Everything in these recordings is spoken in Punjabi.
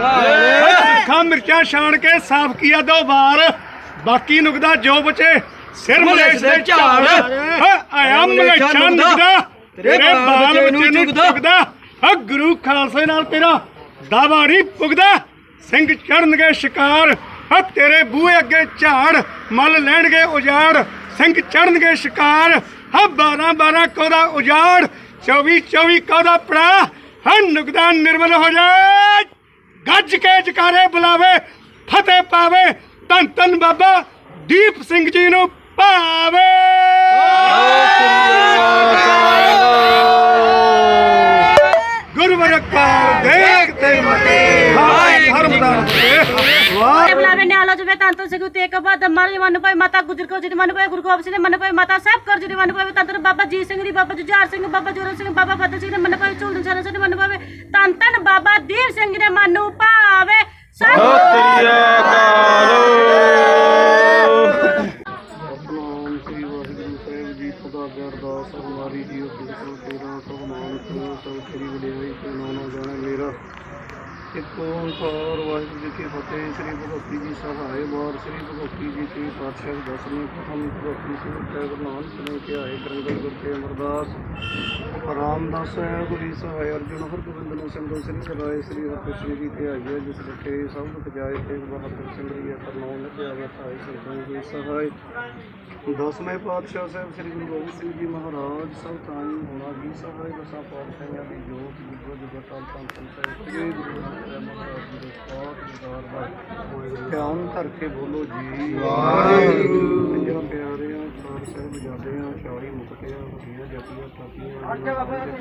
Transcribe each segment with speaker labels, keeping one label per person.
Speaker 1: ਅੱਖਾਂ ਮਿਰਚਾਂ ਛਾਣ ਕੇ ਸਾਫ਼ ਕੀਆ ਦੋ ਵਾਰ। ਬਾਕੀ ਨੁਕਦਾ ਜੋ ਬਚੇ ਸਿਰ ਮਲੇਸ਼ ਦੇ ਝਾੜ। ਆਇਆ ਮਲੇਸ਼ਾਂ ਨੁਕਦਾ। ਤੇਰੇ ਬਾਲ ਬੱਚੇ ਨੂੰ ਹਾਂ ਗੁਰੂ ਖਾਲਸੇ ਨਾਲ ਤੇਰਾ ਦਾਵਾ ਨਹੀਂ ਪੁਗਦਾ। ਸਿੰਘ ਚੜਨਗੇ ਸ਼ਿਕਾਰ। ਹਾਂ ਤੇਰੇ ਬੂਹੇ ਅੱਗੇ ਝਾੜ। ਮਲ ਲੈਣਗੇ ਉਜਾੜ। ਸਿੰਘ ਚੜਨਗੇ ਸ਼ਿਕਾਰ। ਹਾਂ 12 12 ਕੋਦਾ ਉਜਾੜ। 24 24 ਕੋਦਾ ਪੜਾ ਹਾਂ ਨੁਕਦਾ ਨਿਰਮਲ ਹੋ ਜਾਏ। ਗੱਜ ਕੇ ਜਕਾਰੇ ਬੁਲਾਵੇ ਫਤਿਹ ਪਾਵੇ ਧੰਨ ਧੰਨ ਬਾਬਾ ਦੀਪ ਸਿੰਘ ਜੀ ਨੂੰ ਭਾਵੇ
Speaker 2: ਨੇ ਬਾਦ ਮਰ ਮਨ ਪਏ ਮਾਤਾ ਗੁਜਰ ਕੋ ਜੀ ਮਨ ਪਏ ਗੁਰੂ ਗੋਬਿੰਦ ਸਿੰਘ ਦੇ ਮਨ ਪਏ ਮਾਤਾ ਸਾਹਿਬ ਕਰ ਜੀ ਸਿੰਘ ਦੀ ਬਾਬਾ ਜੁਝਾਰ ਸਿੰਘ ਬਾਬਾ ਜੋਰਨ ਸਿੰਘ ਬਾਬਾ ਫਤਿਹ ਸਿੰਘ ਦੇ ਮਨ ਪਏ ਝੂਲਨ ਸਾਰਾ ਸਿੰਘ ਦੇ ਮਨ ਪਏ ਤਨ ਤਨ ਬਾਬਾ ਦੀਪ ਸਿੰਘ ਦੇ ਮਨ ਨੂੰ ਭਾਵੇ ਸਤਿ
Speaker 3: ਸਤਨਾਮ ਸ੍ਰੀ ਵਾਹਿਗੁਰੂ ਸਾਹਿਬ ਜੀ ਖੁਦਾ ਦੇ ਅਰਦਾਸ ਹਮਾਰੀ ਜੀਵ ਬਿਲਕੁਲ ਤੇਰਾ ਕਰੋ ਸਭ ਸ੍ਰੀ ਵਡਿਆਈ ਤੇ ਨਾਮ ਜਾਣੇ ਮੇਰਾ ਇੱਕ ਓੰਕਾਰ ਵਾਹਿਗੁਰੂ ਜੀ ਕੀ ਫਤਿਹ ਸ੍ਰੀ ਭਗਵਤੀ ਜੀ ਸਹਾਇ ਬਾਰ ਸ੍ਰੀ ਭਗਵਤੀ ਜੀ ਕੀ ਪਾਤਸ਼ਾਹ ਦਸਵੇਂ ਪ੍ਰਥਮ ਭਗਵਤੀ ਸਿੰਘ ਸਾਹਿਬ ਨਾਨਕ ਨੇ ਧਿਆਏ ਕਰੰਗਲ ਗੁਰ ਕੇ ਅਮਰਦਾਸ ਰਾਮਦਾਸ ਸਾਹਿਬ ਗੁਰੀ ਸਹਾਇ ਅਰਜੁਨ ਹਰਗੋਬਿੰਦ ਨੂੰ ਸਿੰਧੂ ਸਿੰਘ ਰਾਏ ਸ੍ਰੀ ਹਰਿਕ੍ਰਿਸ਼ਨ ਜੀ ਧਿਆਈਏ ਜਿਸ ਰਖੇ ਸਭ ਦੁਖ ਜਾਏ ਤੇ ਬਹਾਦਰ ਸਿੰਘ ਜੀ ਕਰਨਾਉ ਨਿਧਿਆ ਵਤਾਈ ਸੰਤਾਂ ਦੀ ਸਹਾਇ ਦਸਵੇਂ ਪਾਤਸ਼ਾਹ ਸਾਹਿਬ ਸ੍ਰੀ ਗੁਰੂ ਗੋਬਿੰਦ ਸਿੰਘ ਜੀ ਮਹਾਰਾਜ ਸਭ ਤਾਈ ਹੋਣਾ ਜੀ ਸਹਾਇ ਦਸਾਂ ਪਾਤਸ਼ਾਹਾਂ ਦੀ ਜੋਤ ਜੁਗੋ ਜੁਗਤਾਂ ਸੰਤਨ ਸਾਹਿਬ ਸ੍ਰੀ ਗੁਰੂ ਨਾਨਕ ਜੀ ਦੇ ਧਿਆਨ ਧਰ ਕੇ ਬੋਲੋ ਜੀ। ਵਾਹਿਗੁਰੂ। ਪੰਜਾਂ ਪਿਆਰਿਆਂ ਚਾਰ ਸਾਹਿਬ ਜਾਦਿਆਂ ਚਾਰੀ ਮੁਕਤਿਆਂ ਹਸੀਆਂ ਜਪੀਆਂ ਤਾਪੀਆਂ ਅੱਜ ਬਾਬਾ ਜੀ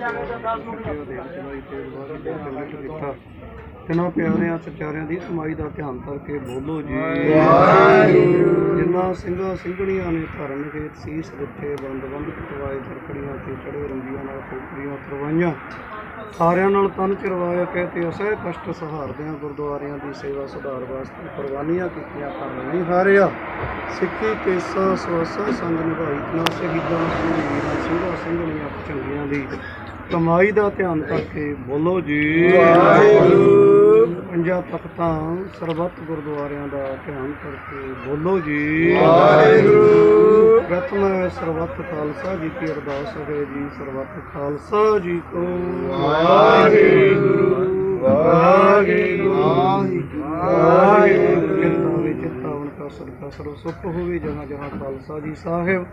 Speaker 3: ਦੇ ਚਲਾਈ ਤੇ ਵਾਹਿਗੁਰੂ ਦੇ ਕੀਤਾ ਪਿਆਰਿਆਂ ਸਚਾਰਿਆਂ ਦੀ ਸਮਾਈ ਦਾ ਧਿਆਨ ਕਰਕੇ ਬੋਲੋ ਜੀ। ਜਿਨ੍ਹਾਂ ਸਿੰਘਾਂ ਸਿੰਘਣੀਆਂ ਨੇ ਧਰਨ ਕੇ ਸੀਸ ਦਿੱਤੇ ਬੰਦ ਬੰਦ ਕਟਵਾਏ ਸਰਕੜੀਆਂ ਤੇ ਚੜੇ ਰੰਗੀਆਂ ਨਾਲ ਖੋਪੜੀਆਂ ਕਰਵਾਈਆਂ ਸਾਰਿਆਂ ਨਾਲ ਤਨ ਚਰਵਾਇਆ ਕੇ ਤੇ ਅਸਹਿ ਕਸ਼ਟ ਸਹਾਰਦਿਆਂ ਗੁਰਦੁਆਰਿਆਂ ਦੀ ਸੇਵਾ ਸੁਧਾਰ ਵਾਸਤੇ ਕੁਰਬਾਨੀਆਂ ਕੀਤੀਆਂ ਪਰ ਨਹੀਂ ਹਾਰਿਆ। ਸਿੱਖੀ, ਕੇਸਾ, ਸਵਾਸਾ, ਸੰਗ ਨਿਭਾਈ ਨਾ ਸ਼ਹੀਦਾਂ ਸਿੰਘਾਂ ਸਿੰਘਾਂ, ਸਿੰਘਣੀਆਂ, ਚੰਗੀਆਂ ਦੀ ਕਮਾਈ ਦਾ ਧਿਆਨ ਕਰਕੇ ਬੋਲੋ ਜੀ। ਪੰਜਾਂ ਤਖਤਾਂ ਸਰਬੱਤ ਗੁਰਦੁਆਰਿਆਂ ਦਾ ਧਿਆਨ ਕਰਕੇ ਬੋਲੋ ਜੀ। ਵਾਹਿਗੁਰੂ। ਸਰਬੱਤ ਖਾਲਸਾ ਜੀ ਕੀ ਅਰਦਾਸ ਹੈ ਜੀ ਸਰਬੱਤ ਖਾਲਸਾ ਜੀ ਕੋ। ਵਾਹਿਗੁਰੂ। ਵਾਹਿਗੁਰੂ। ਵਾਹਿਗੁਰੂ। ਚਿੰਤਾ ਵਿੱਚ ਚਿੰਤਾਵਨ ਕਾ ਸਦਕਾ ਸਰਬ ਸੁਖ ਹੋਵੇ ਜਹਾਂ ਜਹਾਂ ਖਾਲਸਾ ਜੀ ਸਾਹਿਬ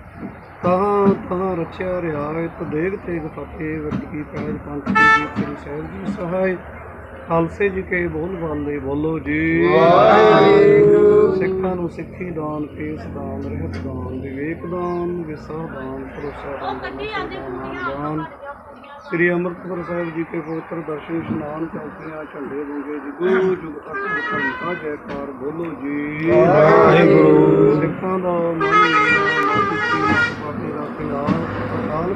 Speaker 3: ਤਹਾਂ ਤਹਾਂ ਰਚਿਆ ਰਿਆਇਤ ਦੇਗ ਤੇਗ ਫਤਿਹ ਵਰਗੀ ਪੈਜ ਪੰਥ ਦੀ ਜੀਤ ਸ੍ਰੀ ਸਾਹਿਬ ਜੀ ਸਹਾਇ। ਖਾਲਸੇ ਜੀ ਕੇ ਬੋਲ ਬਾਲੇ ਬੋਲੋ ਜੀ। ਵਾਹਿਗੁਰੂ। ਸਿੱਖਾਂ ਨੂੰ ਸਿੱਖੀ ਦਾਨ ਕੇਸ ਦਾਨ ਰਹਿਤ ਦਾਨ ਵਿਵੇਕ ਦਾਨ ਵਿਸਾਹ ਦਾਨ ਭਰੋਸਾ ਦਾਨ ਦਾਨ ਸ੍ਰੀ ਅੰਮ੍ਰਿਤਸਰ ਸਾਹਿਬ ਜੀ ਕੇ ਪਵਿੱਤਰ ਦਰਸ਼ਨ ਇਸ਼ਨਾਨ ਚੌਕੀਆਂ ਝੰਡੇ ਦੂੰਗੇ ਜੀ। ਜੁਗ ਤੱਕ ਧੰਨਾ ਜੈਕਾਰ ਬੋਲੋ ਜੀ। ਵਾਹਿਗੁਰੂ। ਸਿੱਖਾਂ ਦਾ ਮਨ ਪਾਪੇ ਦਾ ਪਿਆਰ ਅਕਾਲ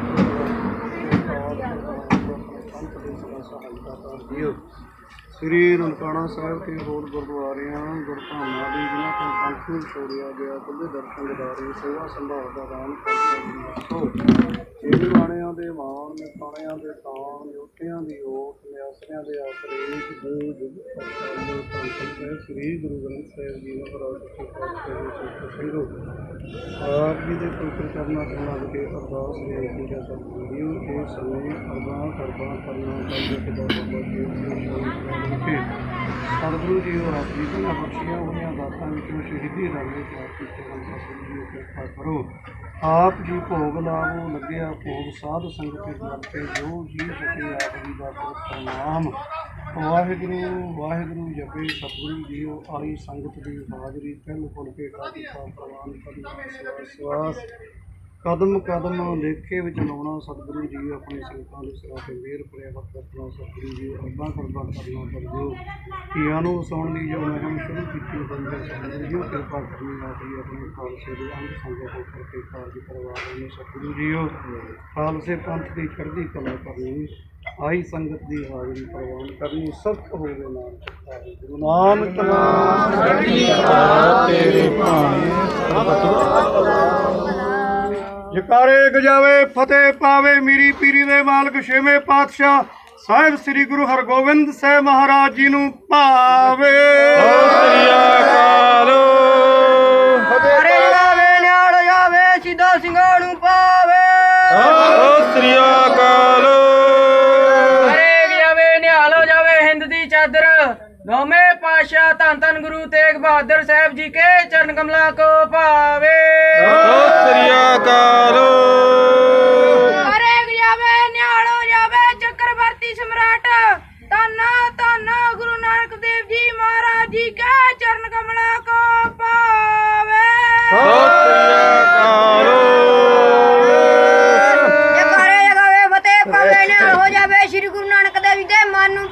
Speaker 3: ਸੰਤ ਦੇ ਸਦਾ ਸਹਾਇਤਾ ਕਰ ਦਿਓ ਸ੍ਰੀ ਨਨਕਾਣਾ ਸਾਹਿਬ ਤੇ ਹੋਰ ਗੁਰਦੁਆਰਿਆਂ, ਗੁਰਧਾਮਾਂ ਦੀ ਜਿਨ੍ਹਾਂ ਤੋਂ ਪੰਥ ਨੂੰ ਛੋੜਿਆ ਗਿਆ ਕੁੱਲੇ ਦਰਸ਼ਨ ਦਿਦਾਰੇ ਸੇਵਾ ਸੰਭਾਲ ਦਾ ਦਾਨ ਕਰਦਾ ਜੀ। ਇਹ ਬਾਣਿਆਂ ਦੇ ਮਾਣ ਨੇ ਖਾਣਿਆਂ ਦੇ ਤਾਣ ਜੋਤਿਆਂ ਦੀ ਓਟ, ਨਿਆਸਰਿਆਂ ਦੇ ਆਸਰੇ ਦੋ ਜੁਗ ਪਰਸਾਲੋ ਧੰਨ ਸ੍ਰੀ ਗੁਰੂ ਗ੍ਰੰਥ ਸਾਹਿਬ ਜੀ ਮਹਾਰਾਜ ਜੀ ਕੇ ਸਿੰਘੋ ਆਪ ਜੀ ਦੇ ਪਵਿੱਤਰ ਚਰਨਾਂ ਤੋਂ ਲੱਗ ਕੇ ਅਰਦਾਸ ਬੇਨਤੀ ਕਰ ਸਕਦੇ ਇਹ ਸਮੇਂ ਅਰਦਾਸ ਅਰਦਾਸ ਕਰਨਾ ਚਾਹੀਦਾ ਕਿ ਬਾਬਾ ਜੀ ਸਤਿਗੁਰੂ ਜੀ ਹੋਰ ਆਪ ਜੀ ਦੀਆਂ ਬਖਸ਼ੀਆਂ ਹੋਈਆਂ ਦਾਤਾਂ ਵਿੱਚੋਂ ਸ਼ਹੀਦੀ ਰੰਗੇ ਪ੍ਰਾਪਤ ਕੀਤੇ ਹਨ। ਸਤਿਗੁਰੂ ਕਿਰਪਾ ਕਰੋ। ਆਪ ਜੀ ਭੋਗ ਲਾਵੋ, ਲੱਗਿਆ ਭੋਗ ਸਾਧ ਸੰਗਤ ਦੇ ਦਰ ਤੇ ਜੋ ਜੀ ਸਕੇ ਆਪ ਜੀ ਦਾ ਨਾਮ। ਵਾਹਿਗੁਰੂ ਵਾਹਿਗੁਰੂ ਜਪੇ ਸਤਿਗੁਰੂ ਜੀਓ, ਆਈ ਸੰਗਤ ਦੀ ਹਾਜ਼ਰੀ ਪਹਿਲ ਫੁੱਲ ਕੇ ਕਾਦੀ ਪਾਪ ਪ੍ਰਵਾਨ ਕਰਨਾ ਸਵਾਸ। ਕਦਮ ਕਦਮ ਲੇਖੇ ਵਿੱਚ ਲਾਉਣਾ ਸਤਿਗੁਰੂ ਜੀ ਆਪਣੀ ਸੰਗਤਾਂ ਦੇ ਸਿਰਾਂ ਤੇ ਮਿਹਰ ਪ੍ਰਿਆਵਤ ਕਰਨਾ ਸਤਿਗੁਰੂ ਜੀ ਅੱਬਾ ਕਰਬਾ ਕਰਨਾ ਪਰਜੋ ਧੀਆਂ ਨੂੰ ਵਸਾਉਣ ਦੀ ਜੋ ਮਹਿਮ ਸ਼ੁਰੂ ਕੀਤੀ ਬੰਦੇ ਸਤਿਗੁਰੂ ਜੀ ਕਿਰਪਾ ਕਰਨੀ ਆਦੀ ਆਪਣੇ ਖਾਲਸੇ ਦੇ ਅੰਗ ਸੰਗਤ ਹੋ ਕਰਕੇ ਕਾਰਜ ਕਰਵਾ ਰਹੇ ਸਤਿਗੁਰੂ ਜੀਓ ਖਾਲਸੇ ਪੰਥ ਦੀ ਚੜ੍ਹਦੀ ਕਲਾ ਕਰਨੀ ਆਈ ਸੰਗਤ ਦੀ ਹਾਜ਼ਰੀ ਪ੍ਰਵਾਨ ਕਰਨੀ ਸਖਤ ਹੋਵੇ ਨਾਲ ਗੁਰੂ ਨਾਨਕ ਨਾਮ ਤੇਰੇ
Speaker 1: ਜਕਾਰੇ ਗਜਾਵੇ ਫਤਿਹ ਪਾਵੇ ਮੀਰੀ ਪੀਰੀ ਦੇ ਮਾਲਕ ਛੇਵੇਂ ਪਾਤਸ਼ਾਹ
Speaker 3: ਸਾਹਿਬ ਸ੍ਰੀ ਗੁਰੂ ਹਰਗੋਬਿੰਦ ਸਾਹਿਬ ਮਹਾਰਾਜ ਜੀ ਨੂੰ ਭਾਵੇ
Speaker 4: ਸ੍ਰੀ ਅਕਾਲ।
Speaker 5: ਹਰੇ ਜਾਵੇ ਨਿਆਲ ਜਾਵੇ ਸਿੱਧਾ ਸਿੰਘਾਂ ਨੂੰ ਪਾਵੇ। ਧੰਨ ਧੰਨ ਗੁਰੂ ਤੇਗ ਬਹਾਦਰ ਸਾਹਿਬ ਜੀ ਕੇ ਚਰਨ ਕਮਲਾ ਕੋ ਭਾਵੇ।
Speaker 4: ਸਤਿ ਸ੍ਰੀ ਅਕਾਲ।
Speaker 5: ਹਰੇ ਜਾਵੇ ਨਿਹਾਲ ਹੋ ਜਾਵੇ ਚੱਕਰਵਰਤੀ ਸਮਰਾਟ। ਧੰਨ ਧੰਨ ਗੁਰੂ ਨਾਨਕ ਦੇਵ ਜੀ ਮਹਾਰਾਜ ਜੀ ਕੇ ਚਰਨ ਕਮਲਾ ਕੋ ਪਾਵੇ
Speaker 4: ਸਤਿ ਸ੍ਰੀ ਅਕਾਲ।
Speaker 6: ਜਕਾਰੇ ਜਗਾਵੇ ਫਤਿਹ ਪਾਵੇ ਨਾਲ ਹੋ ਜਾਵੇ ਸ੍ਰੀ ਗੁਰੂ ਨਾਨਕ ਦੇਵ ਜੀ ਦੇ ਮਨ ਨੂੰ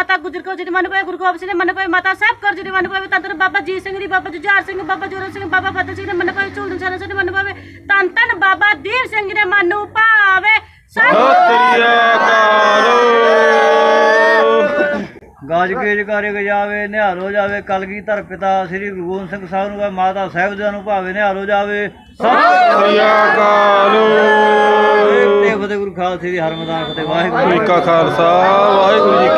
Speaker 2: ਮਾਤਾ ਗੁਜਰ ਕੋ ਜੀ ਮਨ ਭਾਈ ਗੁਰੂ ਗੋਬਿੰਦ ਸਿੰਘ ਦੇ ਮਨ ਭਾਈ ਮਾਤਾ ਸਾਹਿਬ ਕਰ ਜੀ ਦੇ ਮਨ ਭਾਈ ਤੰਤ ਬਾਬਾ ਜੀ ਸਿੰਘ ਦੀ ਬਾਬਾ ਜੁਝਾਰ ਸਿੰਘ ਬਾਬਾ ਜੋਰਾ ਸਿੰਘ ਬਾਬਾ ਫਤਿਹ ਸਿੰਘ ਦੇ ਮਨ ਭਾਈ ਝੂਲਨ ਸਿੰਘ ਦੇ ਮਨ ਤਨ ਤਨ ਬਾਬਾ ਦੀਪ ਸਿੰਘ ਦੇ ਮਨ ਨੂੰ ਭਾਵੇ
Speaker 7: ਗਾਜ ਕੇ ਜਕਾਰੇ ਗਜਾਵੇ ਨਿਹਾਲ ਹੋ ਜਾਵੇ ਕਲਗੀ ਧਰ ਪਿਤਾ ਸ੍ਰੀ ਗੁਰੂ ਗੋਬਿੰਦ ਸਿੰਘ ਸਾਹਿਬ ਨੂੰ ਮਾਤਾ ਸਾਹਿਬ ਜੀ ਨੂੰ ਭਾਵੇ ਨਿਹਾਲ ਹੋ ਜਾਵੇ।
Speaker 4: ਸਤਿ ਸ੍ਰੀ ਅਕਾਲ।
Speaker 7: ਫਤਿਹ ਗੁਰੂ ਖਾਲਸੇ ਦੀ ਹਰਮਦਾਨ ਫਤਿਹ ਵਾਹਿਗੁਰੂ
Speaker 4: ਜੀ ਕਾ ਖਾਲਸਾ ਵਾਹਿਗੁਰੂ ਜੀ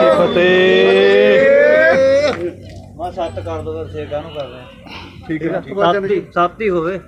Speaker 7: 7 ਕਰ ਦੋ ਤਾਂ 6 ਕਾਹਨੂੰ ਕਰ ਰਹੇ
Speaker 3: ਠੀਕ ਹੈ। ਠੀਕ ਹੈ।
Speaker 7: ਸੱਤ ਹੀ ਸੱਤ ਹੀ ਹੋਵੇ।